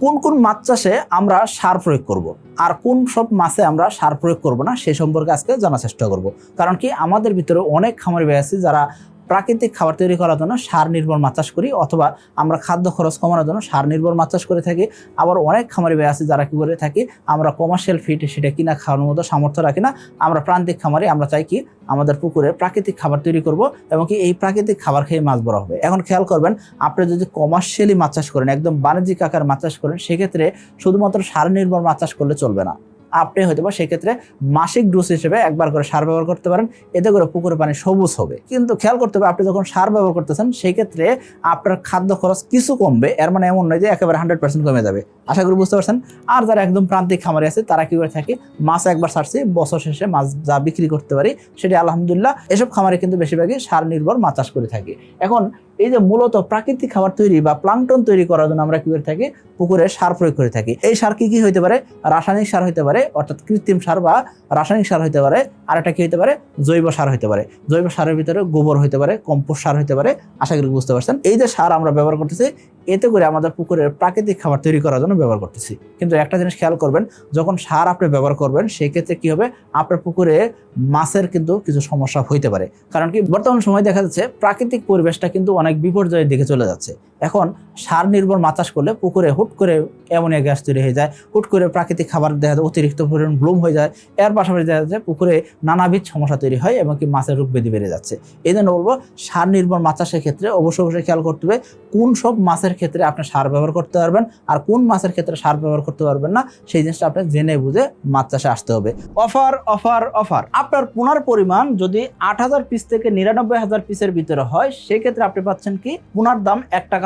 কোন কোন মাছ চাষে আমরা সার প্রয়োগ করব। আর কোন সব মাছে আমরা সার প্রয়োগ করব না, সে সম্পর্কে আজকে জানার চেষ্টা করব কারণ কি আমাদের ভিতরে অনেক খামারি ভাই আছে যারা প্রাকৃতিক খাবার তৈরি করার জন্য সার নির্ভর মাছ চাষ করি, অথবা আমরা খাদ্য খরচ কমানোর জন্য সার নির্ভর মাছ চাষ করে থাকি। আবার অনেক খামারি ভাই আছে যারা কি করে থাকি, আমরা কমার্শিয়াল ফিড সেটা কিনা খাওয়ানোর মতো সামর্থ্য রাখি না। আমরা প্রান্তিক খামারি, আমরা চাই কি আমাদের পুকুরে প্রাকৃতিক খাবার তৈরি করব এবং কি এই প্রাকৃতিক খাবার খেয়ে মাছ বড় হবে। এখন খেয়াল করবেন, আপনি যদি কমার্শিয়ালি মাছ চাষ করেন, একদম বাণিজ্যিক আকার মাছ চাষ করেন, সেক্ষেত্রে শুধুমাত্র সার নির্ভর মাছ চাষ করলে চলবে না। আপনি হয়তো বা সেক্ষেত্রে মাসিক ডোজ হিসেবে একবার করে সার ব্যবহার করতে পারেন। এতে করে পুকুরে পানি সবুজ হবে। কিন্তু খেয়াল করতে হবে, আপনি যখন সার ব্যবহার করতেছেন সেই ক্ষেত্রে আপনার খাদ্য খরচ কিছু কমবে। এর মানে এমন নয় যে একেবারে হান্ড্রেড পার্সেন্ট কমে যাবে। আশা করি বুঝতে পারছেন? আর যারা একদম প্রান্তিক খামারে আছে, তারা কি করে থাকে, মাছ একবার ছাড়ছি বছর শেষে মাছ যা বিক্রি করতে পারি, সেটি আলহামদুলিল্লাহ এসব খামারে কিন্তু বেশিরভাগই সার নির্ভর মাছ চাষ করে থাকি। এখন এই যে মূলত প্রাকৃতিক খাবার তৈরি বা প্লাংটন তৈরি করার জন্য আমরা কি করে থাকি? পুকুরে সার প্রয়োগ করে থাকি। এই সার কি কি হইতে পারে? রাসায়নিক সার হইতে পারে, অর্থাৎ কৃত্রিম সার বা রাসায়নিক সার হইতে পারে। আর একটা কি হইতে পারে? জৈব সার হইতে পারে। জৈব সারের ভিতরে গোবর হইতে পারে, কম্পোস্ট সার হইতে পারে। আশা করি বুঝতে পারছেন। এই যে সার আমরা ব্যবহার করতেছি এতে করে আমাদের পুকুরের প্রাকৃতিক খাবার তৈরি করার জন্য ব্যবহার করতেছি। কিন্তু একটা জিনিস খেয়াল করবেন, যখন সার আপনি ব্যবহার করবেন, সেই ক্ষেত্রে কি হবে? আপনার পুকুরে মাছের কিন্তু কিছু সমস্যা হইতে পারে। কারণ কি, বর্তমান সময় দেখা যাচ্ছে প্রাকৃতিক পরিবেশটা কিন্তু অনেক বিপর্যয়ের দিকে চলে যাচ্ছে। এখন সার নির্ভর মাছ চাষ করলে পুকুরে হুট করে অ্যামোনিয়া গ্যাস তৈরি হয়ে যায়, হুট করে প্রাকৃতিক খাবার দেখা যায়, অতিরিক্ত পরিমাণ ব্লুম হয়ে যায়, এর পাশাপাশি দেখা যাচ্ছে পুকুরে নানাবিধ সমস্যা তৈরি হয় এবং কি মাছের রোগ ব্যাধি বেড়ে যাচ্ছে। এই জন্য বলব, সার নির্ভর মাছ ক্ষেত্রে অবশ্যই অবশ্যই খেয়াল করতে হবে, কোন সব মাছের ক্ষেত্রে আপনি সার ব্যবহার করতে পারবেন আর কোন মাছের ক্ষেত্রে সার ব্যবহার করতে পারবেন না, সেই জিনিসটা আপনি জেনে বুঝে মাছ চাষে আসতে হবে। Offer offer offer. আপনার পোনার পরিমাণ যদি আট হাজার পিস থেকে নিরানব্বই হাজার পিসের ভিতরে হয়, সেক্ষেত্রে আপনি পাচ্ছেন কি, পোনার দাম এক টাকা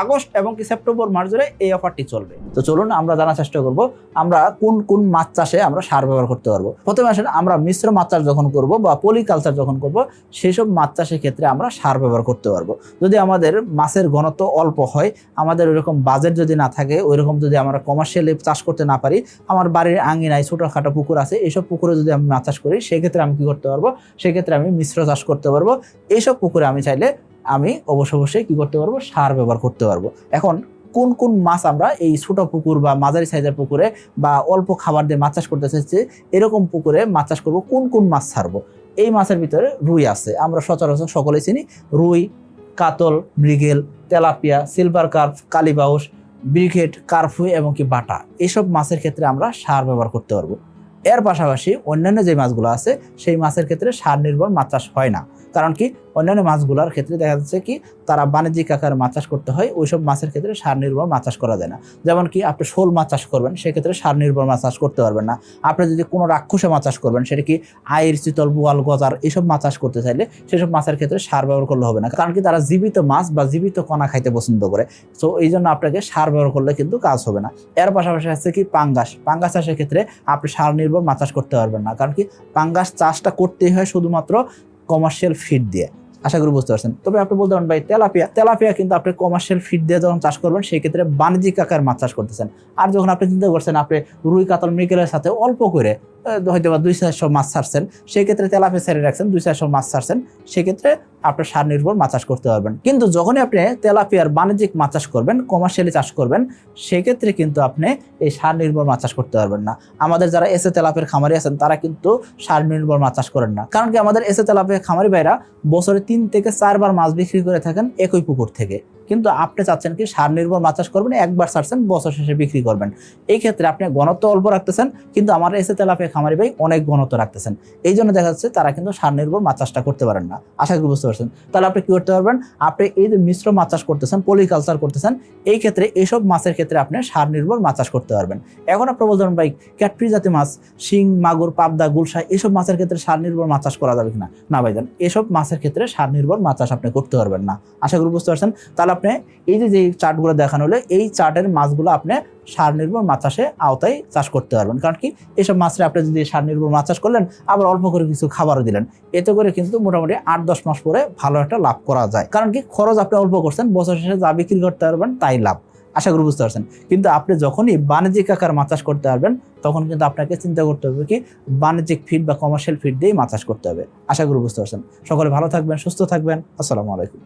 আগস্ট এবং কি সেপ্টেম্বর মাস ধরে এই অফারটি চলবে। তো চলুন আমরা জানার চেষ্টা করব, আমরা কোন কোন মাছ চাষে আমরা সার ব্যবহার করতে পারব। প্রথমে আসেন আমরা মিশ্র মাছ চাষ যখন করব বা পলিকালচার যখন করব সেই সব মাছ চাষের ক্ষেত্রে আমরা সার ব্যবহার করতে পারব। যদি আমাদের মাছের ঘনত্ব অল্প হয়, আমাদের ওইরকম বাজেট যদি না থাকে, ওইরকম যদি আমরা কমার্শিয়ালি চাষ করতে না পারি, আমার বাড়ির আঙিনায় ছোটোখাটো পুকুর আছে এইসব পুকুরে যদি আমি মাছ চাষ করি, সেক্ষেত্রে আমি কী করতে পারব? সেক্ষেত্রে আমি মিশ্র চাষ করতে পারব। এইসব পুকুরে আমি চাইলে আমি অবশ্য অবশ্যই কি করতে পারব? সার ব্যবহার করতে পারব। এখন কোন কোন মাছ আমরা এই ছোট পুকুর বা মাঝারি সাইজের পুকুরে বা অল্প খাবার দিয়ে মাছ চাষ করতে চাইছি, এরকম পুকুরে মাছ চাষ করব, কোন কোন মাছ ছাড়বো? এই মাছের ভিতরে রুই আছে, আমরা সচরাচর সকলে চিনি। রুই, কাতল, মৃগেল, তেলাপিয়া, সিলভার কার্প, কালীবাউস, ব্রিগেড কার্ফু এবং কি বাটা, এসব মাছের ক্ষেত্রে আমরা সার ব্যবহার করতে পারব। এর পাশাপাশি অন্যান্য যে মাছগুলো আছে, সেই মাছের ক্ষেত্রে সার নির্ভর মাছ চাষ হয় না। কারণ কি অন্যান্য মাছগুলোর ক্ষেত্রে দেখা যাচ্ছে কি তারা বাণিজ্যিক আকারে মাছ চাষ করতে হয়, ওইসব মাছের ক্ষেত্রে সার নির্ভর মাছ চাষ করা যায় না। যেমন কি আপনি শোল মাছ চাষ করবেন, সেক্ষেত্রে সার নির্ভর মাছ চাষ করতে পারবেন না। আপনি যদি কোনো রাক্ষসে মাছ চাষ করবেন, সেটা কি আয়ের চিতল, বোয়াল, গজার এইসব মাছ চাষ করতে চাইলে সেসব মাছের ক্ষেত্রে সার ব্যবহার করলে হবে না। কারণ কি তারা জীবিত মাছ বা জীবিত কণা খাইতে পছন্দ করে। সো এই জন্য আপনাকে সার ব্যবহার করলে কিন্তু কাজ হবে না। এর পাশাপাশি আছে কি পাঙ্গাস। পাঙ্গাস চাষের ক্ষেত্রে আপনি সার নির্ভর মাছ চাষ করতে পারবেন না। কারণ কি পাঙ্গাস চাষটা করতেই হয় শুধুমাত্র কমার্শিয়াল ফিড দিয়ে। আশা করি বুঝতে পারছেন। তবে আপনি বলতে পারেন ভাই, তেলাপিয়া তেলাপিয়া কিন্তু আপনি কমার্শিয়াল ফিড দিয়ে যখন চাষ করবেন, সেই ক্ষেত্রে বাণিজ্যিক আকার মাছ চাষ করতেছেন। আর যখন আপনি চিন্তা করছেন আপনি রুই, কাতল, মৃগেলের সাথে অল্প করে হয়তো বা দুই চারশো মাছ ছাড়ছেন, সেই ক্ষেত্রে তেলাপিয়া ছেড়ে রাখছেন, দুই চারশো মাছ ছাড়ছেন সেক্ষেত্রে আপনার সার নির্ভর মাছ চাষ করতে পারবেন। কিন্তু যখনই আপনি তেলাপিয়ার বাণিজ্যিক মাছ চাষ করবেন, কমার্শিয়ালি চাষ করবেন সেক্ষেত্রে কিন্তু আপনি এই সার নির্ভর মাছ চাষ করতে পারবেন না। আমাদের যারা এসে তেলাপের খামারি আছেন, তারা কিন্তু সার নির্ভর মাছ চাষ করেন না। কারণ কি আমাদের এসে তেলাপের খামারি ভাইরা বছরে তিন থেকে চারবার মাছ বিক্রি করে থাকেন একই পুকুর থেকে। কিন্তু আপনি চাচ্ছেন কি সার নির্ভর মাছ চাষ করবেন, একবার ছাড়ছেন, বছর শেষে বিক্রি করবেন। এই ক্ষেত্রে আপনি ঘনত্ব অল্প রাখতেছেন, কিন্তু আমার এসে তেলাপে খামারি ভাই অনেক ঘনত্ব রাখতেছেন। এই জন্য দেখা যাচ্ছে তারা কিন্তু সার নির্ভর মাছ চাষটা করতে পারেন না। আশা করি বুঝতে পারছেন। তাহলে আপনি কি করতে পারবেন? আপনি এই যে মিশ্র মাছ চাষ করতেছেন পলিকালচার করতেছেন, এই ক্ষেত্রে এইসব মাছের ক্ষেত্রে আপনি সার নির্ভর মাছ চাষ করতে পারবেন। এখন আপনি বলতে পারেন, ভাই ক্যাটফ্রি জাতীয় মাছ, শিং, মাগুর, পাবদা, গুলশা, এইসব মাছের ক্ষেত্রে সার নির্ভর মাছ চাষ করা যাবে কিনা? না ভাইজান এসব মাছের ক্ষেত্রে সার নির্ভর মাছ চাষ আপনি করতে পারবেন না। আশা করি বুঝতে পারছেন? তাহলে তাহলে আপনি এই যে যে চার্টগুলো দেখানো হলে, এই চার্টের মাছগুলো আপনি সার নির্ভর মাছ চাষে আওতায় চাষ করতে পারবেন। কারণ কি? এইসব মাছরা আপনি যদি সার নির্ভর মাছ চাষ করলেন, আবার অল্প করে কিছু খাবারও দিলেন, এতে করে কিন্তু মোটামুটি আট দশ মাস পরে ভালো একটা লাভ করা যায়। কারণ কি? খরচ আপনি অল্প করছেন, বছর শেষে যা বিক্রি করতে পারবেন, তাই লাভ। আশা করি বুঝতে পারছেন। কিন্তু আপনি যখনই বাণিজ্যিক আকার মাছ করতে পারবেন, তখন কিন্তু আপনাকে চিন্তা করতে হবে কি, বাণিজ্যিক ফিড বা কমার্শিয়াল ফিড দিয়েই মাছ করতে হবে। আশা করি বুঝতে পারছেন। সকলে ভালো থাকবেন, সুস্থ থাকবেন। আসসালামু আলাইকুম।